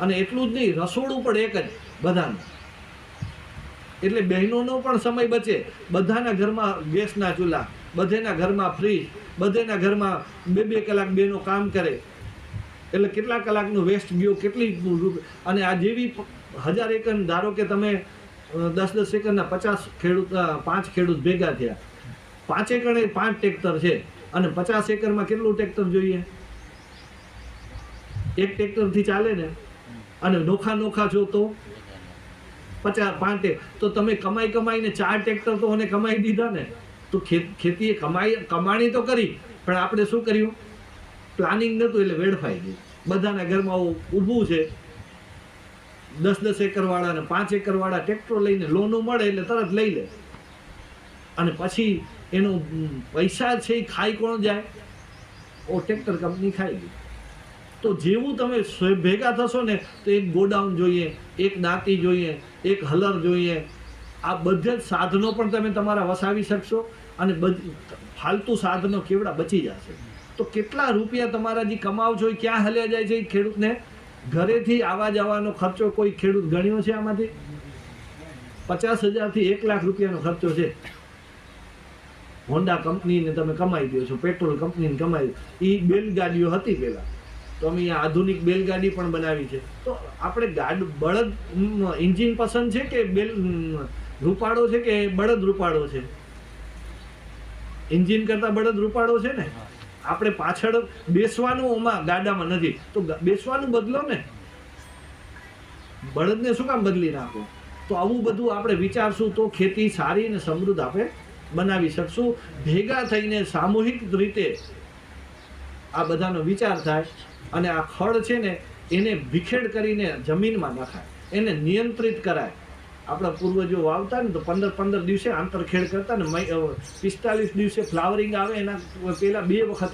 અને એટલું જ નહીં, રસોડું પણ એક જ બધાનું. એટલે બહેનોનો પણ સમય બચે. બધાના ઘરમાં ગેસના ચૂલા, બધેના ઘરમાં ફ્રીજ, બધેના ઘરમાં બે બે કલાક બેનો કામ કરે. એટલે કેટલા કલાકનું વેસ્ટ ગયો, કેટલી અને આ જેવી હજાર એકર, ધારો કે તમે દસ દસ એકરના પચાસ ખેડૂત પાંચ ખેડૂત ભેગા થયા. પાંચ એકરે પાંચ ટ્રેક્ટર છે. અને પચાસ એકરમાં કેટલું ટ્રેક્ટર જોઈએ? એક ટ્રેક્ટરથી ચાલે ને? અને નોખા નોખા છો તો? પચાસ, પાંચ તો તમે કમાઈ કમાઈને ચાર ટ્રેક્ટર તો અને કમાઈ દીધા ને? તો ખેતીએ કમાઈ, કમાણી તો કરી, પણ આપણે શું કર્યું? પ્લાનિંગ નહોતું એટલે વેડફાઈ ગયું. બધાના ઘરમાં ઊભું છે. દસ દસ એકરવાળા ને પાંચ એકરવાળા ટ્રેક્ટરો લઈને લોનો મળે એટલે તરત લઈ લે. અને પછી એનો પૈસા છે એ ખાઈ કોણ જાય? ઓ ટ્રેક્ટર કંપની ખાઈ ગઈ તો જેવું તમે ભેગા થશો ને, તો એક ગોડાઉન જોઈએ, એક દાંતી જોઈએ, એક હલર જોઈએ. આ બધા જ સાધનો પણ તમે તમારા વસાવી શકશો અને ફાલતુ સાધનો કેવડા બચી જશે. તો કેટલા રૂપિયા તમારા જે કમાવ છો એ ક્યાં હલ્યા જાય છે એ ખેડૂતને? ઘરેથી આવવા જવાનો ખર્ચો કોઈ ખેડૂત ગણ્યો છે આમાંથી? પચાસ હજારથી એક લાખ રૂપિયાનો ખર્ચો છે. હોન્ડા કંપનીને તમે કમાઈ દો છો, પેટ્રોલ કંપનીને કમાઈ એ બેલગાડીઓ હતી પહેલા. તો અમે આધુનિક બેલગાડી પણ બનાવી છે. તો આપણે ગાડ બળદ એન્જિન પસંદ છે કે બેલ રૂપાળો છે કે બળદ રૂપાળો છે? એન્જિન કરતા બળદ રૂપાળો છે ને? આપણે પાછળ બેસવાનું ઓમાં ગાડામાં નથી. તો બેસવાનું બદલો ને. બળદને શું કામ બદલી નાખો? તો આવું બધું આપણે વિચારશું તો ખેતી સારી અને સમૃદ્ધ આપણે બનાવી શકશું. ભેગા થઈને સામૂહિક રીતે આ બધાનો વિચાર થાય. અને આ ખડ છે ને, એને વિખેડ કરીને જમીનમાં નખાય. એને નિયંત્રિત કરાય. આપણા પૂર્વજો વાવતા ને તો પંદર પંદર દિવસે આંતરખેડ કરતા ને પિસ્તાલીસ દિવસે ફ્લાવરિંગ આવે એના પહેલાં બે વખત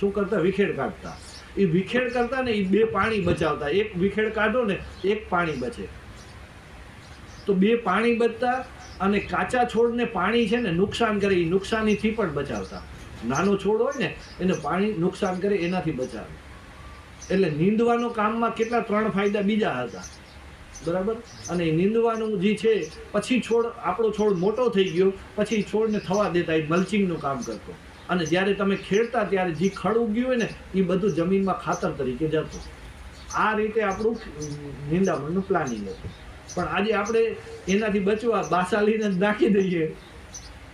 શું કરતા? વિખેડ કાઢતા. એ વિખેડ કરતા ને એ બે પાણી બચાવતા. એક વિખેડ કાઢો ને એક પાણી બચે. તો બે પાણી બચતા અને કાચા છોડને પાણી છે ને નુકસાન કરે, એ નુકસાનીથી પણ બચાવતા. નાનો છોડ હોય ને, એને પાણી નુકસાન કરે, એનાથી બચાવે. એટલે નીંદવાનું કામમાં કેટલા ત્રણ ફાયદા બીજા હતા. બરાબર? અને નીંદવાનું જે છે, પછી છોડ, આપણો છોડ મોટો થઈ ગયો, પછી છોડને થવા દેતા, એ મલ્ચિંગનું કામ કરતો. અને જ્યારે તમે ખેડતા ત્યારે જે ખડ ઉગ્યું હોય ને, એ બધું જમીનમાં ખાતર તરીકે જતું. આ રીતે આપણું નિંદામણનું પ્લાનિંગ હતું. પણ આજે આપણે એનાથી બચવા બાસાલીને જ નાખી દઈએ,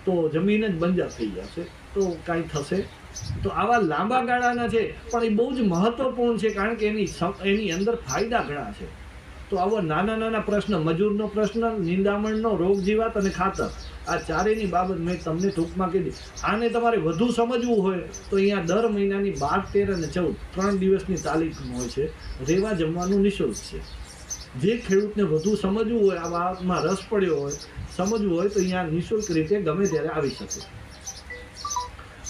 તો જમીન જ બંજર થઈ જશે. તો કાંઈ થશે? તો આવા લાંબા ગાળાના છે, પણ એ બહુ જ મહત્વપૂર્ણ છે, કારણ કે એની એની અંદર ફાયદા ઘણા છે. તો આવો નાના નાના પ્રશ્ન, મજૂરનો પ્રશ્ન, નિંદામણનો, રોગ જીવાત અને ખાતર, આ ચારેયની બાબત મેં તમને ટૂંકમાં કીધી. આને તમારે વધુ સમજવું હોય તો અહીંયા દર મહિનાની બાર, તેર અને ચૌદ, ત્રણ દિવસની તાલીમ હોય છે. રહેવા જમવાનું નિઃશુલ્ક છે. જે ખેડૂતને વધુ સમજવું હોય આ બાબતમાં રસ પડ્યો હોય, સમજવું હોય તો અહીંયા નિઃશુલ્ક રીતે ગમે ત્યારે આવી શકે.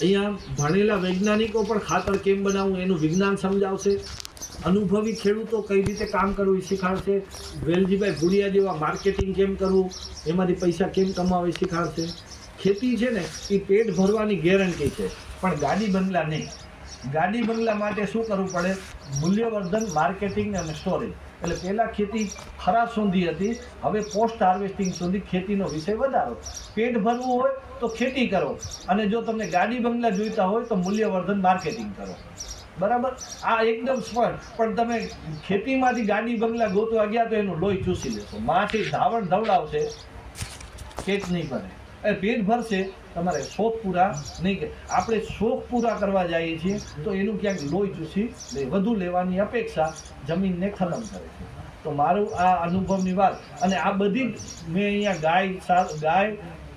અહીંયા ભણેલા વૈજ્ઞાનિકો પણ ખાતર કેમ બનાવવું એનું વિજ્ઞાન સમજાવશે? અનુભવી ખેડૂતો કઈ રીતે કામ કરવું એ શીખાડશે? વેલજીભાઈ ભુડિયા જેવા માર્કેટિંગ કેમ કરવું? એમાંથી પૈસા કેમ કમાવે શીખાડશે? ખેતી છે ને, એ પેટ ભરવાની ગેરંટી છે. પણ ગાડી બંગલા નહીં. ગાડી બંગલા માટે શું કરવું પડે? મૂલ્યવર્ધન, માર્કેટિંગ અને સ્ટોરેજ એટલે પહેલાં ખેતી ખરાશ સુધી હતી. હવે પોસ્ટ હાર્વેસ્ટિંગ સુધી ખેતીનો વિષય વધારો. પેટ ભરવું હોય તો ખેતી કરો. અને જો તમને ગાડી બંગલા જોઈતા હોય તો મૂલ્યવર્ધન માર્કેટિંગ કરો. બરાબર? આ એકદમ સ્પષ્ટ. પણ તમે ખેતીમાંથી ગાડી બંગલા ગોતવા ગયા તો એનું લોહી ચૂસી લેશો. માથી ધાવણ ધવડાવશે. જ નહીં ભરે એ પેટ ભરશે, તમારે શોખ પૂરા નહીં કે આપણે શોખ પૂરા કરવા જઈએ છીએ, તો એનું ક્યાંક લોહી ચૂસી વધુ લેવાની અપેક્ષા જમીનને ખતમ કરે છે. તો મારું આ અનુભવની વાત, અને આ બધી મેં અહીંયા ગાય ગાય,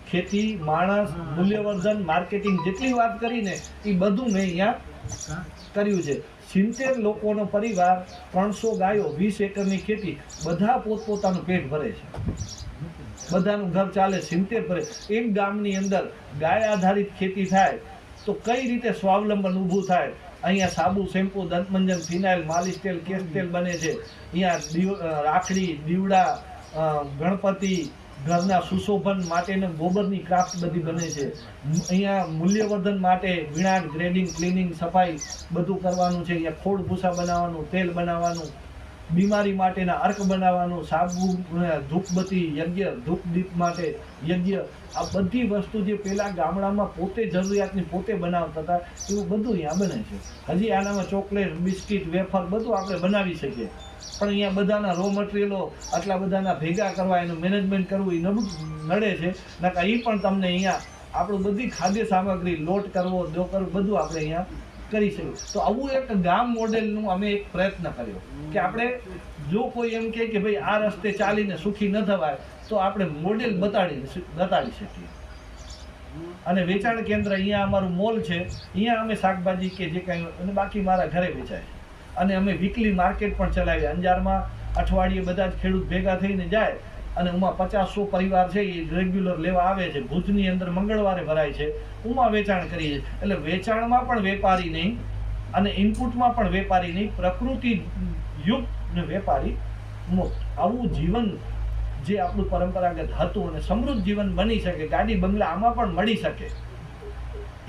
ખેતી, માણસ, મૂલ્યવર્ધન, માર્કેટિંગ જેટલી વાત કરીને એ બધું મેં અહીંયા કર્યું છે. સિત્તેર લોકોનો પરિવાર, ત્રણસો ગાયો, વીસ એકરની ખેતી, બધા પોતપોતાનું પેટ ભરે છે. બધાનું ઘર ચાલે, સિત્તેર ભરે એક ગામની અંદર ગાય આધારિત ખેતી થાય, તો કઈ રીતે સ્વાવલંબન ઊભું થાય? અહીંયા સાબુ, શેમ્પુ, દંતમંજન, ફિનાઇલ, માલિશ તેલ, કેસ તેલ બને છે. અહીંયા રાખડી, દીવડા ગણપતિ, ઘરના સુશોભન માટેનું ગોબરની ક્રાફ્ટ બધી બને છે. અહીંયા મૂલ્યવર્ધન માટે વિણાટ ગ્રેડિંગ, ક્લિનિંગ, સફાઈ બધું કરવાનું છે. અહીંયા ખોડ ભૂસા બનાવવાનું, તેલ બનાવવાનું બીમારી માટેના અર્ક બનાવવાનું, સાબુ ધૂપબત્તી યજ્ઞ, ધૂપદીપ માટે યજ્ઞ, આ બધી વસ્તુ જે પહેલાં ગામડામાં પોતે જરૂરિયાતની પોતે બનાવતા હતા, એવું બધું અહીંયા બને છે. હજી આનામાં ચોકલેટ, બિસ્કિટ, વેફર બધું આપણે બનાવી શકીએ. પણ અહીંયા બધાના રો મટીરિયલો આટલા બધાના ભેગા કરવા, એનું મેનેજમેન્ટ કરવું એ નબળું નડે છે. નકા એ પણ તમને અહીંયા આપણું બધી ખાદ્ય સામગ્રી, લોટ કરવો દો કરવો બધું આપણે અહીંયા કરી શકીએ. તો આવું એક ગામ મોડેલનું અમે એક પ્રયત્ન કર્યો કે આપણે જો કોઈ એમ કહે કે ભાઈ આ રસ્તે ચાલીને સુખી ન થવાય, તો આપણે મોડેલ બતાડી બતાડી શકીએ. અને વેચાણ કેન્દ્ર અહીંયા અમારું મોલ છે, અહીંયા અમે શાકભાજી કે જે કાંઈ અને બાકી મારા ઘરે વેચાય અને અમે વીકલી માર્કેટ પણ ચલાવીએ. અંજારમાં અઠવાડિયે બધા જ ખેડૂત ભેગા થઈને જાય અને ઉમાં પચાસ સો પરિવાર છે એ રેગ્યુલર લેવા આવે છે. ભુજની અંદર મંગળવારે ભરાય છે. ઉમાં વેચાણ કરીએ છીએ એટલે વેચાણમાં પણ વેપારી નહીં અને ઇનપુટમાં પણ વેપારી નહીં. પ્રકૃતિ યુક્ત ને વેપારી મુક્ત. આવું જીવન જે આપણું પરંપરાગત હતું અને સમૃદ્ધ જીવન બની શકે, ગાડી બંગલા આમાં પણ મળી શકે.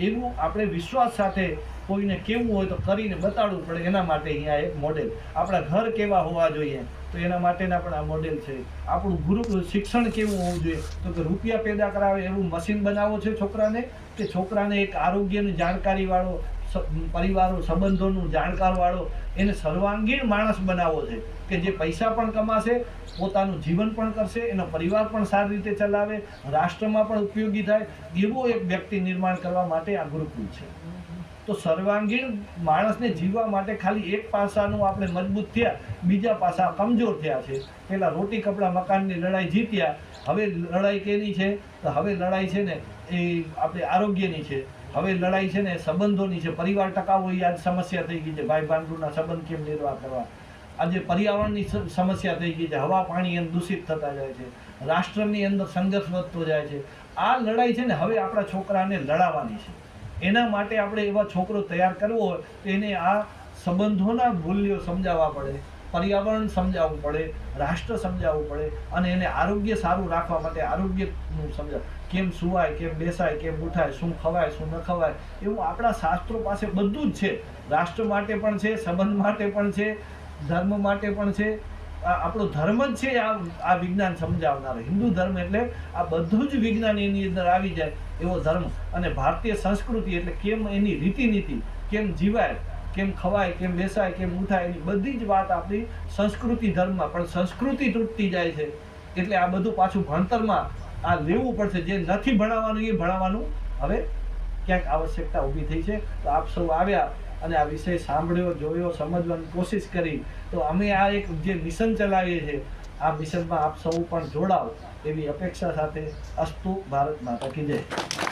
એવું આપણે વિશ્વાસ સાથે કોઈને કેવું હોય તો કરીને બતાડવું પડે. એના માટે અહીંયા એક મોડેલ આપણા ઘર કેવા હોવા જોઈએ, તો એના માટેના પણ આ મોડેલ છે. આપણું ગુરુ શિક્ષણ કેવું હોવું જોઈએ? તો કે રૂપિયા પેદા કરાવે એવું મશીન બનાવવો છે છોકરાને? કે છોકરાને એક આરોગ્યની જાણકારીવાળો પરિવારો, સંબંધોનું જાણકારવાળો એને સર્વાંગીણ માણસ બનાવવો છે? કે જે પૈસા પણ કમાશે, પોતાનું જીવન પણ કરશે, એનો પરિવાર પણ સારી રીતે ચલાવે, રાષ્ટ્રમાં પણ ઉપયોગી થાય, એવો એક વ્યક્તિ નિર્માણ કરવા માટે આ ગુરુકુળ છે. તો સર્વાંગીણ માણસને જીવવા માટે ખાલી એક પાસાનું આપણે મજબૂત થયા, બીજા પાસા કમજોર થયા છે. પહેલાં રોટી કપડાં મકાનની લડાઈ જીત્યા, હવે લડાઈ કેની છે? તો હવે લડાઈ છે ને એ આપણે આરોગ્યની છે. હવે લડાઈ છે ને સંબંધોની છે. પરિવાર ટકાવો એ આજ સમસ્યા થઈ ગઈ છે. ભાઈ ભાંડુના સંબંધ કેમ નિર્વાહ કરવા? આજે પર્યાવરણની સમસ્યા થઈ ગઈ છે. હવા, પાણી એમ દૂષિત થતા જાય છે. રાષ્ટ્રની અંદર સંઘર્ષ વધતો જાય છે. આ લડાઈ છે ને હવે આપણા છોકરાને લડાવવાની છે. એના માટે આપણે એવા છોકરો તૈયાર કરવો હોય તો એને આ સંબંધોના મૂલ્યો સમજાવવા પડે, પર્યાવરણ સમજાવવું પડે, રાષ્ટ્ર સમજાવવું પડે અને એને આરોગ્ય સારું રાખવા માટે આરોગ્યનું સમજાવ કેમ સુવાય, કેમ બેસાય, કેમ ઉઠાય, શું ખવાય, શું ન ખવાય, એવું આપણા શાસ્ત્રો પાસે બધું જ છે. રાષ્ટ્ર માટે પણ છે, સંબંધ માટે પણ છે, ધર્મ માટે પણ છે આપણો ધર્મ જ છે, આ આ વિજ્ઞાન સમજાવનાર. હિન્દુ ધર્મ એટલે આ બધું જ વિજ્ઞાન એની અંદર આવી જાય એવો ધર્મ. અને ભારતીય સંસ્કૃતિ એટલે કેમ એની રીતિનીતિ, કેમ જીવાય, કેમ ખવાય, કેમ બેસાય, કેમ ઉઠાય, એની બધી જ વાત આપણી સંસ્કૃતિ ધર્મમાં. પણ સંસ્કૃતિ તૂટતી જાય છે. એટલે આ બધું પાછું ભણતરમાં આ લેવું પડશે. જે નથી ભણાવવાનું એ ભણાવવાનું હવે ક્યાંક આવશ્યકતા ઊભી થઈ છે. તો આપ સૌ આવ્યા. અને આ વિષય સાંભળ્યો, જોયો, સમજવાની કોશિશ કરી, તો અમે આ એક જે મિશન ચલાવીએ છીએ, આ મિશનમાં આપ સૌ પણ જોડાવ એવી અપેક્ષા સાથે અસ્તુ ભારત માતા કી જય.